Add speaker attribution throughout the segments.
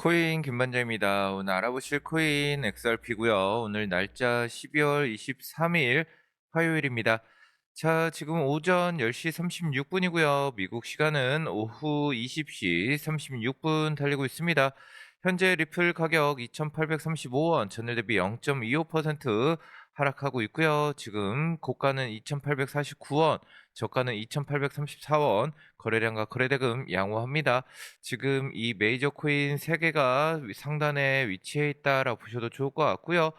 Speaker 1: 코인 김반장입니다. 오늘 알아보실 코인 XRP고요. 오늘 날짜 12월 23일 화요일입니다. 자, 지금 오전 10시 36분이고요. 미국 시간은 오후 20시 36분 달리고 있습니다. 현재 리플 가격 2,835원, 전일 대비 0.25% 하락하고 있고요. 지금 고가는 2,849원, 저가는 2,834원, 거래량과 거래대금 양호합니다. 지금 이 메이저 코인 3개가 상단에 위치해 있다라고 보셔도 좋을 것 같고요.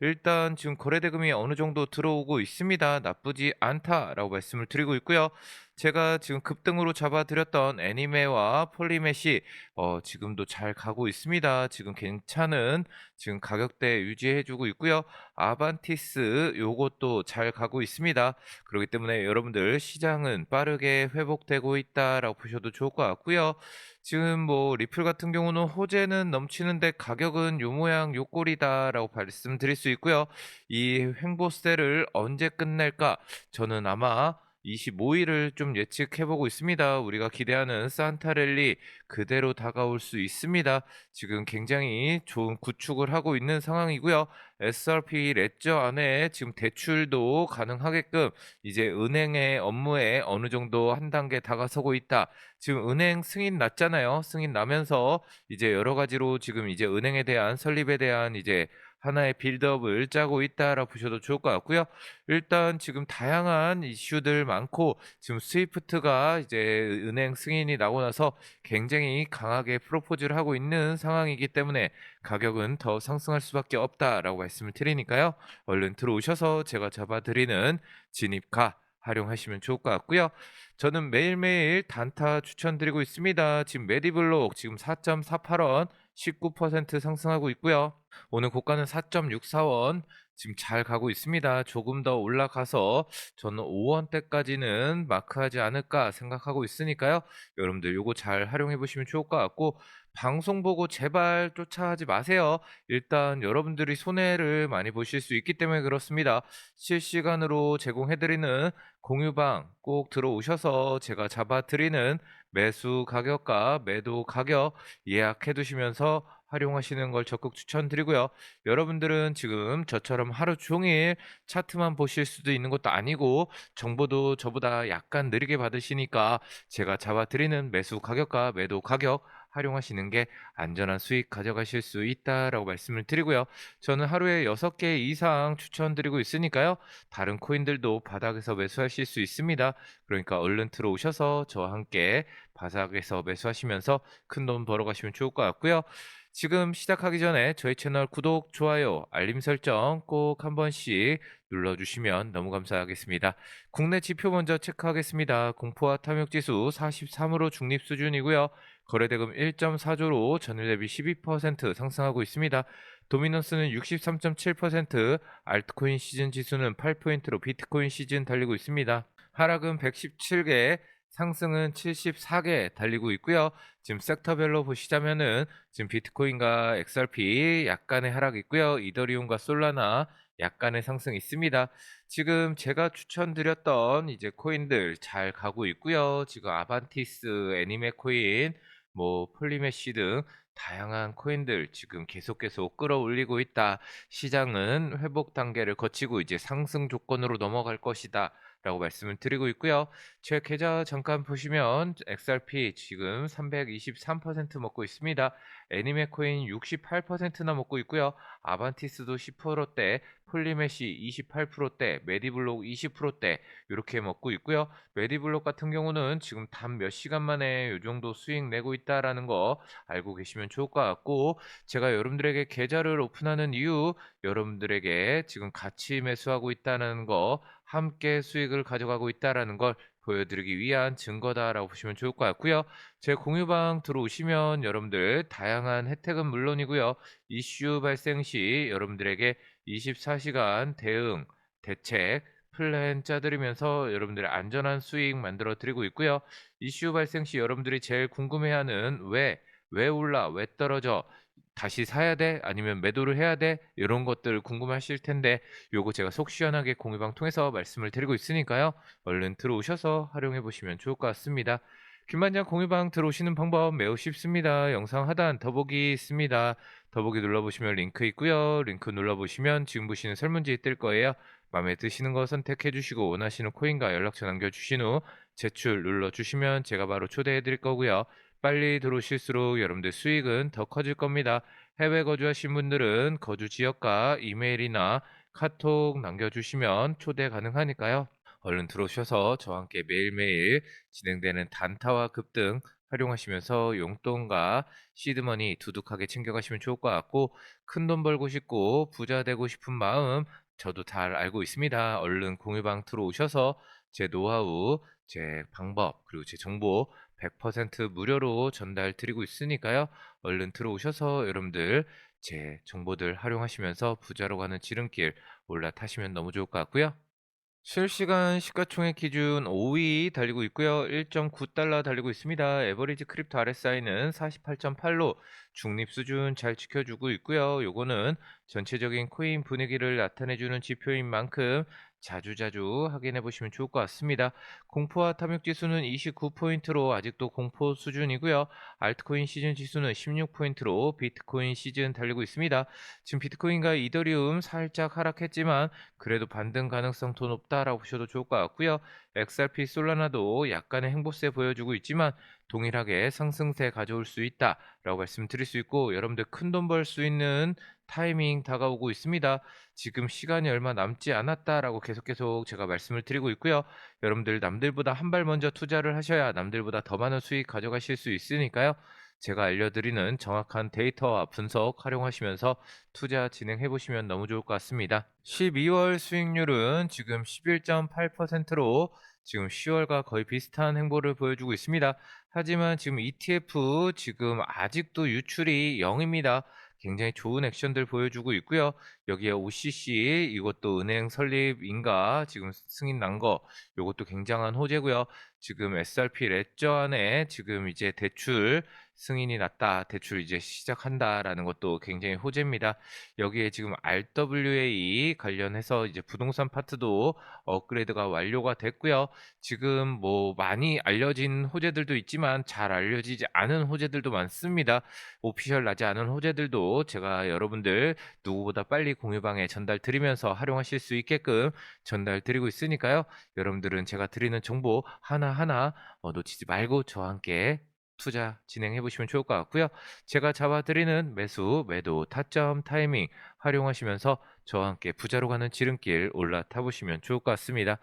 Speaker 1: 일단 지금 거래대금이 어느 정도 들어오고 있습니다. 나쁘지 않다라고 말씀을 드리고 있고요. 제가 지금 급등으로 잡아드렸던 애니메와 폴리메시 어, 지금도 잘 가고 있습니다. 지금 괜찮은 지금 가격대 유지해주고 있고요. 아반티스 요것도 잘 가고 있습니다. 그렇기 때문에 여러분들 시장은 빠르게 회복되고 있다라고 보셔도 좋을 것 같고요. 지금 뭐 리플 같은 경우는 호재는 넘치는데 가격은 요 모양 요 꼴이다라고 말씀드릴 수 있고요. 이 횡보세를 언제 끝낼까? 저는 아마 25일을 좀 예측해보고 있습니다. 우리가 기대하는 산타랠리 그대로 다가올 수 있습니다. 지금 굉장히 좋은 구축을 하고 있는 상황이고요. SRP 레저 안에 지금 대출도 가능하게끔 이제 은행의 업무에 어느 정도 한 단계 다가서고 있다. 지금 은행 승인 났잖아요. 승인 나면서 이제 여러 가지로 지금 이제 은행에 대한 설립에 대한 이제 하나의 빌드업을 짜고 있다라고 보셔도 좋을 것 같고요. 일단 지금 다양한 이슈들 많고 지금 스위프트가 이제 은행 승인이 나고 나서 굉장히 강하게 프로포즈를 하고 있는 상황이기 때문에 가격은 더 상승할 수밖에 없다라고 말씀을 드리니까요. 얼른 들어오셔서 제가 잡아드리는 진입가 활용하시면 좋을 것 같고요. 저는 매일매일 단타 추천드리고 있습니다. 지금 메디블록 지금 4.48원 19% 상승하고 있고요. 오늘 고가는 4.64원 지금 잘 가고 있습니다. 조금 더 올라가서 저는 5원대까지는 마크하지 않을까 생각하고 있으니까요. 여러분들 요거 잘 활용해 보시면 좋을 것 같고 방송 보고 제발 쫓아하지 마세요. 일단 여러분들이 손해를 많이 보실 수 있기 때문에 그렇습니다. 실시간으로 제공해드리는 공유방 꼭 들어오셔서 제가 잡아드리는 매수 가격과 매도 가격 예약해 두시면서 활용하시는 걸 적극 추천드리고요. 여러분들은 지금 저처럼 하루 종일 차트만 보실 수도 있는 것도 아니고 정보도 저보다 약간 느리게 받으시니까 제가 잡아드리는 매수 가격과 매도 가격 활용하시는 게 안전한 수익 가져가실 수 있다라고 말씀을 드리고요. 저는 하루에 6개 이상 추천드리고 있으니까요. 다른 코인들도 바닥에서 매수하실 수 있습니다. 그러니까 얼른 들어오셔서 저와 함께 바닥에서 매수하시면서 큰 돈 벌어가시면 좋을 것 같고요. 지금 시작하기 전에 저희 채널 구독, 좋아요, 알림 설정 꼭 한 번씩 눌러주시면 너무 감사하겠습니다. 국내 지표 먼저 체크하겠습니다. 공포와 탐욕지수 43으로 중립 수준이고요. 거래대금 1.4조로 전일 대비 12% 상승하고 있습니다. 도미넌스는 63.7%, 알트코인 시즌 지수는 8포인트로 비트코인 시즌 달리고 있습니다. 하락은 117개, 상승은 74개 달리고 있고요. 지금 섹터별로 보시자면은 지금 비트코인과 XRP 약간의 하락 있고요. 이더리움과 솔라나 약간의 상승 있습니다. 지금 제가 추천드렸던 이제 코인들 잘 가고 있고요. 지금 아반티스, 애니메 코인, 뭐 폴리메시 등 다양한 코인들 지금 계속 계속 끌어올리고 있다. 시장은 회복 단계를 거치고 이제 상승 조건으로 넘어갈 것이다. 라고 말씀을 드리고 있고요. 제 계좌 잠깐 보시면 XRP 지금 323% 먹고 있습니다. 애니메 코인 68%나 먹고 있고요. 아반티스도 10%대, 폴리메시 28%대, 메디블록 20%대 이렇게 먹고 있고요. 메디블록 같은 경우는 지금 단 몇 시간 만에 이 정도 수익 내고 있다라는 거 알고 계시면 좋을 것 같고 제가 여러분들에게 계좌를 오픈하는 이유 여러분들에게 지금 같이 매수하고 있다는 거 함께 수익을 가져가고 있다라는 걸 보여드리기 위한 증거다라고 보시면 좋을 것 같고요. 제 공유방 들어오시면 여러분들 다양한 혜택은 물론이고요. 이슈 발생 시 여러분들에게 24시간 대응, 대책, 플랜 짜드리면서 여러분들의 안전한 수익 만들어 드리고 있고요. 이슈 발생 시 여러분들이 제일 궁금해하는 왜, 왜 올라, 왜 떨어져, 다시 사야 돼? 아니면 매도를 해야 돼? 이런 것들 궁금하실 텐데 요거 제가 속 시원하게 공유방 통해서 말씀을 드리고 있으니까요. 얼른 들어오셔서 활용해 보시면 좋을 것 같습니다. 김반장 공유방 들어오시는 방법 매우 쉽습니다. 영상 하단 더보기 있습니다. 더보기 눌러보시면 링크 있고요. 링크 눌러보시면 지금 보시는 설문지 뜰 거예요. 마음에 드시는 거 선택해 주시고 원하시는 코인과 연락처 남겨주신 후 제출 눌러주시면 제가 바로 초대해 드릴 거고요. 빨리 들어오실수록 여러분들 수익은 더 커질 겁니다. 해외 거주하신 분들은 거주 지역과 이메일이나 카톡 남겨주시면 초대 가능하니까요. 얼른 들어오셔서 저와 함께 매일매일 진행되는 단타와 급등 활용하시면서 용돈과 시드머니 두둑하게 챙겨가시면 좋을 것 같고 큰 돈 벌고 싶고 부자 되고 싶은 마음 저도 잘 알고 있습니다. 얼른 공유방 들어오셔서 제 노하우, 제 방법, 그리고 제 정보 100% 무료로 전달 드리고 있으니까요. 얼른 들어오셔서 여러분들 제 정보들 활용하시면서 부자로 가는 지름길 올라타시면 너무 좋을 것 같고요. 실시간 시가총액 기준 5위 달리고 있고요. 1.9달러 달리고 있습니다. 에버리지 크립토 RSI는 48.8로 중립 수준 잘 지켜주고 있고요. 요거는 전체적인 코인 분위기를 나타내주는 지표인 만큼 자주자주 확인해 보시면 좋을 것 같습니다. 공포와 탐욕 지수는 29포인트로 아직도 공포 수준이고요. 알트코인 시즌 지수는 16포인트로 비트코인 시즌 달리고 있습니다. 지금 비트코인과 이더리움 살짝 하락했지만 그래도 반등 가능성 더 높다라고 보셔도 좋을 것 같고요. XRP 솔라나도 약간의 행보세 보여주고 있지만 동일하게 상승세 가져올 수 있다라고 말씀드릴 수 있고 여러분들 큰 돈 벌 수 있는 타이밍 다가오고 있습니다. 지금 시간이 얼마 남지 않았다라고 계속 계속 제가 말씀을 드리고 있고요. 여러분들 남들보다 한 발 먼저 투자를 하셔야 남들보다 더 많은 수익 가져가실 수 있으니까요. 제가 알려드리는 정확한 데이터와 분석 활용하시면서 투자 진행해 보시면 너무 좋을 것 같습니다. 12월 수익률은 지금 11.8%로 지금 10월과 거의 비슷한 행보를 보여주고 있습니다. 하지만 지금 ETF 지금 아직도 유출이 0입니다. 굉장히 좋은 액션들 보여주고 있고요. 여기에 OCC 이것도 은행 설립인가 지금 승인 난 거 이것도 굉장한 호재고요. 지금 SRP 레저 안에 지금 이제 대출 승인이 났다, 대출 이제 시작한다라는 것도 굉장히 호재입니다. 여기에 지금 RWA 관련해서 이제 부동산 파트도 업그레이드가 완료가 됐고요. 지금 뭐 많이 알려진 호재들도 있지만 잘 알려지지 않은 호재들도 많습니다. 오피셜 나지 않은 호재들도 제가 여러분들 누구보다 빨리 공유방에 전달 드리면서 활용하실 수 있게끔 전달 드리고 있으니까요. 여러분들은 제가 드리는 정보 하나하나 어, 놓치지 말고 저와 함께 투자 진행해 보시면 좋을 것 같고요. 제가 잡아드리는 매수, 매도, 타점, 타이밍 활용하시면서 저와 함께 부자로 가는 지름길 올라타 보시면 좋을 것 같습니다.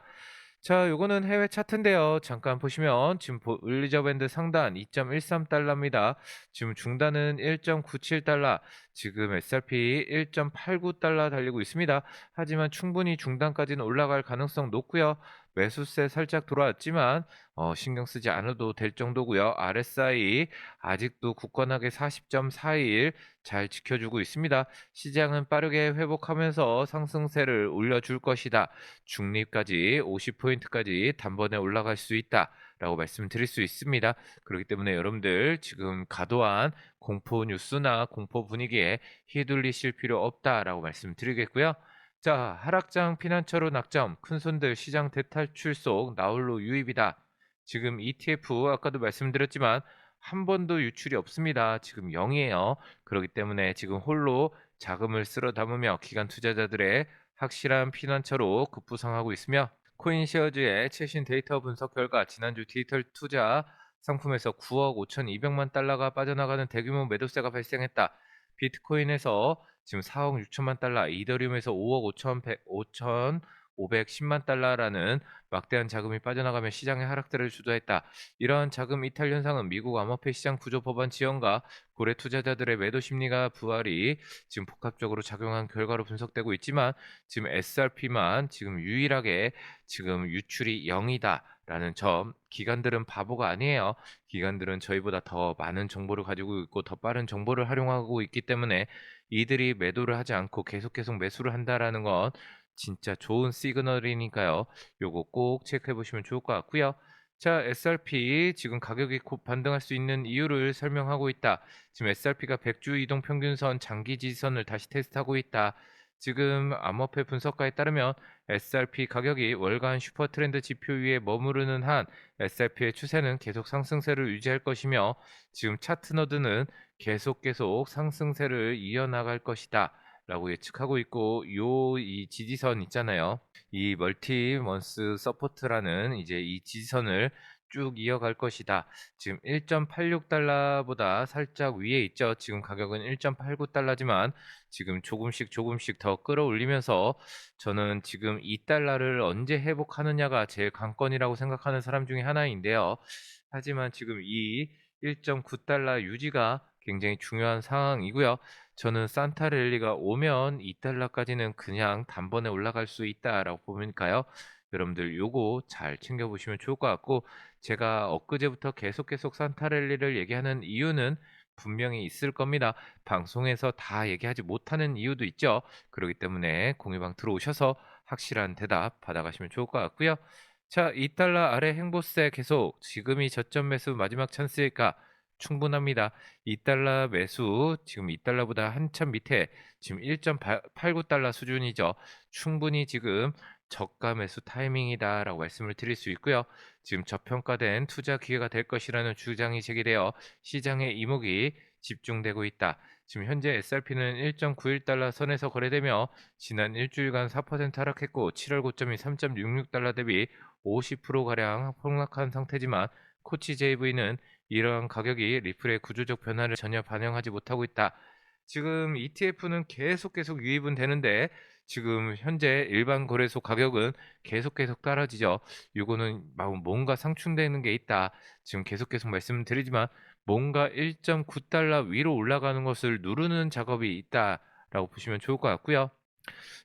Speaker 1: 자, 요거는 해외 차트인데요. 잠깐 보시면 지금 을리저 밴드 상단 2.13달러입니다. 지금 중단은 1.97달러, 지금 SRP 1.89달러 달리고 있습니다. 하지만 충분히 중단까지는 올라갈 가능성 높고요. 매수세 살짝 돌아왔지만 어, 신경 쓰지 않아도 될 정도고요. RSI 아직도 굳건하게 40.41 잘 지켜주고 있습니다. 시장은 빠르게 회복하면서 상승세를 올려줄 것이다. 중립까지 50포인트까지 단번에 올라갈 수 있다. 라고 말씀드릴 수 있습니다. 그렇기 때문에 여러분들 지금 과도한 공포 뉴스나 공포 분위기에 휘둘리실 필요 없다라고 말씀드리겠고요. 자, 하락장 피난처로 낙점, 큰손들 시장 대탈출 속 나홀로 유입이다. 지금 ETF 아까도 말씀드렸지만 한 번도 유출이 없습니다. 지금 0이에요. 그렇기 때문에 지금 홀로 자금을 쓸어 담으며 기관 투자자들의 확실한 피난처로 급부상하고 있으며 코인시어즈의 최신 데이터 분석 결과 지난주 디지털 투자 상품에서 9억 5,200만 달러가 빠져나가는 대규모 매도세가 발생했다. 비트코인에서 지금 4억 6천만 달러, 이더리움에서 5억 5천 5천 510만 달러라는 막대한 자금이 빠져나가며 시장의 하락들을 주도했다. 이러한 자금 이탈 현상은 미국 암호폐 시장 구조 법안 지원과 고래 투자자들의 매도 심리가 부활이 지금 복합적으로 작용한 결과로 분석되고 있지만 지금 SRP만 지금 유일하게 지금 유출이 0이다. 라는 점 기관들은 바보가 아니에요. 기관들은 저희보다 더 많은 정보를 가지고 있고 더 빠른 정보를 활용하고 있기 때문에 이들이 매도를 하지 않고 계속 계속 매수를 한다라는 건 진짜 좋은 시그널이니까요. 요거 꼭 체크해 보시면 좋을 것 같고요. 자, SRP 지금 가격이 곧 반등할 수 있는 이유를 설명하고 있다. 지금 SRP가 100주 이동 평균선 장기 지지선을 다시 테스트하고 있다. 지금 암호화폐 분석가에 따르면 SRP 가격이 월간 슈퍼 트렌드 지표 위에 머무르는 한 SRP의 추세는 계속 상승세를 유지할 것이며 지금 차트 너드는 계속 계속 상승세를 이어나갈 것이다. 라고 예측하고 있고 요 이 지지선 있잖아요. 이 멀티 먼스 서포트라는 이제 이 지지선을 쭉 이어갈 것이다. 지금 1.86달러보다 살짝 위에 있죠. 지금 가격은 1.89달러지만 지금 조금씩 조금씩 더 끌어올리면서 저는 지금 2달러를 언제 회복하느냐가 제일 관건이라고 생각하는 사람 중에 하나인데요. 하지만 지금 이 1.9달러 유지가 굉장히 중요한 상황이고요. 저는 산타랠리가 오면 2달러까지는 그냥 단번에 올라갈 수 있다라고 보니까요. 여러분들 요거 잘 챙겨보시면 좋을 것 같고 제가 엊그제부터 계속 계속 산타랠리를 얘기하는 이유는 분명히 있을 겁니다. 방송에서 다 얘기하지 못하는 이유도 있죠. 그렇기 때문에 공유방 들어오셔서 확실한 대답 받아가시면 좋을 것 같고요. 자, 2달러 아래 행보세 계속 지금이 저점 매수 마지막 찬스일까? 충분합니다. 2달러 매수 지금 2달러보다 한참 밑에 지금 1.89달러 수준이죠. 충분히 지금 저가 매수 타이밍이다라고 말씀을 드릴 수 있고요. 지금 저평가된 투자 기회가 될 것이라는 주장이 제기되어 시장의 이목이 집중되고 있다. 지금 현재 SRP는 1.91달러 선에서 거래되며 지난 일주일간 4% 하락했고 7월 고점이 3.66달러 대비 50%가량 폭락한 상태지만 코치 JV는 이러한 가격이 리플의 구조적 변화를 전혀 반영하지 못하고 있다. 지금 ETF는 계속 계속 유입은 되는데 지금 현재 일반 거래소 가격은 계속 계속 떨어지죠. 이거는 막 뭔가 상충되는 게 있다. 지금 계속 계속 말씀드리지만 뭔가 1.9달러 위로 올라가는 것을 누르는 작업이 있다라고 보시면 좋을 것 같고요.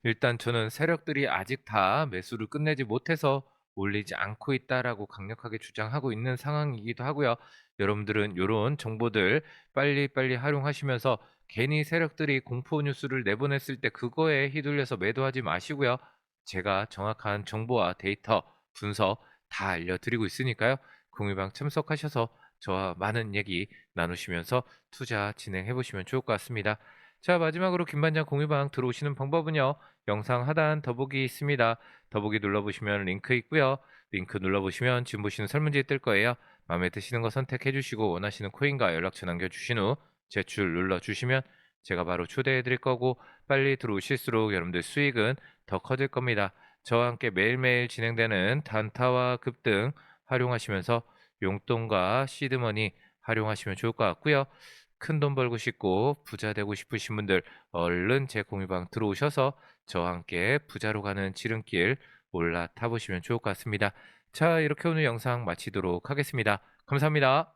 Speaker 1: 일단 저는 세력들이 아직 다 매수를 끝내지 못해서 올리지 않고 있다라고 강력하게 주장하고 있는 상황이기도 하고요. 여러분들은 이런 정보들 빨리빨리 활용하시면서 괜히 세력들이 공포 뉴스를 내보냈을 때 그거에 휘둘려서 매도하지 마시고요. 제가 정확한 정보와 데이터 분석 다 알려드리고 있으니까요. 공유방 참석하셔서 저와 많은 얘기 나누시면서 투자 진행해 보시면 좋을 것 같습니다. 자 마지막으로 김반장 공유방 들어오시는 방법은요. 영상 하단 더보기 있습니다. 더보기 눌러보시면 링크 있고요. 링크 눌러보시면 지금 보시는 설문지에 뜰 거예요. 마음에 드시는 거 선택해 주시고 원하시는 코인과 연락처 남겨주신 후 제출 눌러주시면 제가 바로 초대해 드릴 거고 빨리 들어오실수록 여러분들 수익은 더 커질 겁니다. 저와 함께 매일매일 진행되는 단타와 급등 활용하시면서 용돈과 시드머니 활용하시면 좋을 것 같고요. 큰 돈 벌고 싶고 부자 되고 싶으신 분들 얼른 제 공유방 들어오셔서 저와 함께 부자로 가는 지름길 올라타 보시면 좋을 것 같습니다. 자, 이렇게 오늘 영상 마치도록 하겠습니다. 감사합니다.